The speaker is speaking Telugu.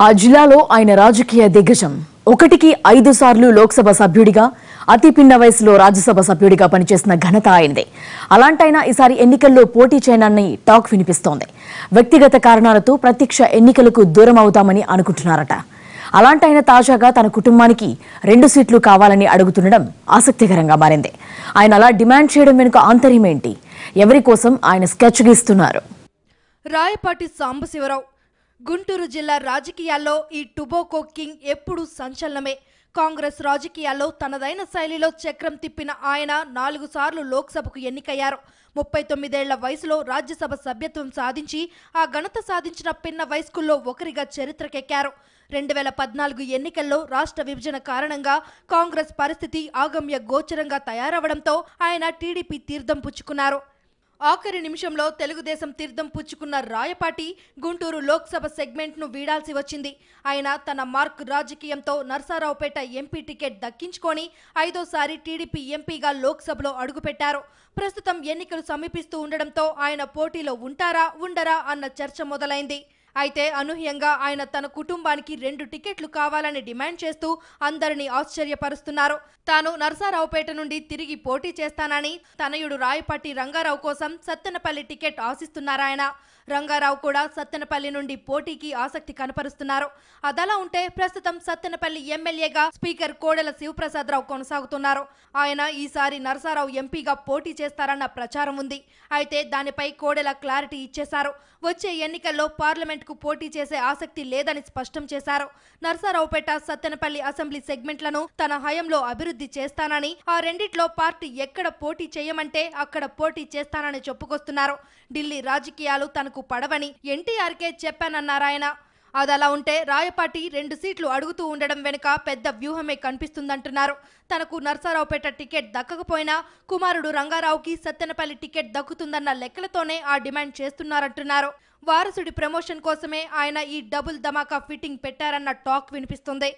ఆ జిల్లాలో ఆయన రాజకీయ దిగ్గజం. ఒకటికి ఐదు సార్లు లోక్సభ సభ్యుడిగా అతి పిన్న వయసులో రాజ్యసభ సభ్యుడిగా పనిచేసిన ఘనత ఆయనదే. అలాంటైనా ఈసారి ఎన్నికల్లో పోటీ చేయనని టాక్ వినిపిస్తోంది. వ్యక్తిగత కారణాలతో ప్రత్యక్ష ఎన్నికలకు దూరం అవుతామని అనుకుంటున్నారట. అలాంటైనా తాజాగా తన కుటుంబానికి రెండు సీట్లు కావాలని అడుగుతుండడం ఆసక్తికరంగా మారింది. ఆయన అలా డిమాండ్ చేయడం వెనుక ఆంతర్యం ఏంటి? ఎవరి కోసం ఆయన స్కెచ్ గీస్తున్నారు? రాయపాటి సాంబశివరావు గుంటూరు జిల్లా రాజకీయాల్లో ఈ టుబోకో కింగ్ ఎప్పుడూ సంచలనమే. కాంగ్రెస్ రాజకీయాల్లో తనదైన శైలిలో చక్రం తిప్పిన ఆయన నాలుగు సార్లు లోక్సభకు ఎన్నికయ్యారు. ముప్పై తొమ్మిదేళ్ళ వయసులో రాజ్యసభ సభ్యత్వం సాధించి ఆ ఘనత సాధించిన పిన్న వయస్కుల్లో ఒకరిగా చరిత్రకెక్కారు. రెండు వేల పద్నాలుగు ఎన్నికల్లో రాష్ట్ర విభజన కారణంగా కాంగ్రెస్ పరిస్థితి ఆగమ్య గోచరంగా తయారవడంతో ఆయన టీడీపీ తీర్థం పుచ్చుకున్నారు. ఆఖరి నిమిషంలో తెలుగుదేశం తీర్థం పుచ్చుకున్న రాయపాటి గుంటూరు లోక్సభ సెగ్మెంట్ను వీడాల్సి వచ్చింది. ఆయన తన మార్క్ రాజకీయంతో నర్సారావుపేట ఎంపీ టికెట్ దక్కించుకొని ఐదోసారి టీడీపీ ఎంపీగా లోక్సభలో అడుగుపెట్టారు. ప్రస్తుతం ఎన్నికలు సమీపిస్తూ ఉండడంతో ఆయన పోటీలో ఉంటారా ఉండరా అన్న చర్చ మొదలైంది. అయితే అనూహ్యంగా ఆయన తన కుటుంబానికి రెండు టికెట్లు కావాలని డిమాండ్ చేస్తూ అందరినీ ఆశ్చర్యపరుస్తున్నారు. తాను నరసారావుపేట నుండి తిరిగి పోటీ చేస్తానని తనయుడు రాయపాటి రంగారావు కోసం సత్తెనపల్లి టికెట్ ఆశిస్తున్నారాయన రంగారావు కూడా సత్తెనపల్లి నుండి పోటీకి ఆసక్తి కనపరుస్తున్నారు. అదలా ఉంటే ప్రస్తుతం సత్తెనపల్లి ఎమ్మెల్యేగా స్పీకర్ కోడెల శివప్రసాదరావు కొనసాగుతున్నారు. ఆయన ఈసారి నరసారావు ఎంపీగా పోటీ చేస్తారన్న ప్రచారం ఉంది. అయితే దానిపై కోడెల క్లారిటీ ఇచ్చేశారు. వచ్చే ఎన్నికల్లో పార్లమెంట్ పార్లమెంట్కు పోటీ చేసే ఆసక్తి లేదని స్పష్టం చేశారు. నర్సారావుపేట సత్తెనపల్లి అసెంబ్లీ సెగ్మెంట్లను తన హయంలో అభివృద్ధి చేస్తానని ఆ రెండిట్లో పార్టీ ఎక్కడ పోటీ చేయమంటే అక్కడ పోటీ చేస్తానని చెప్పుకొస్తున్నారు. ఢిల్లీ రాజకీయాలు తనకు పడవని ఎన్టీఆర్కే చెప్పానన్నారాయన అదలా ఉంటే రాయపాటి రెండు సీట్లు అడుగుతూ ఉండడం వెనుక పెద్ద వ్యూహమే కనిపిస్తుందంటున్నారు. తనకు నర్సారావుపేట టికెట్ దక్కకపోయినా కుమారుడు రంగారావుకి సత్తెనపల్లి టికెట్ దక్కుతుందన్న లెక్కలతోనే ఆ డిమాండ్ చేస్తున్నారంటున్నారు. వారసుడి ప్రమోషన్ కోసమే ఆయన ఈ డబుల్ ధమాకా ఫిట్టింగ్ పెట్టారన్న టాక్ వినిపిస్తుంది.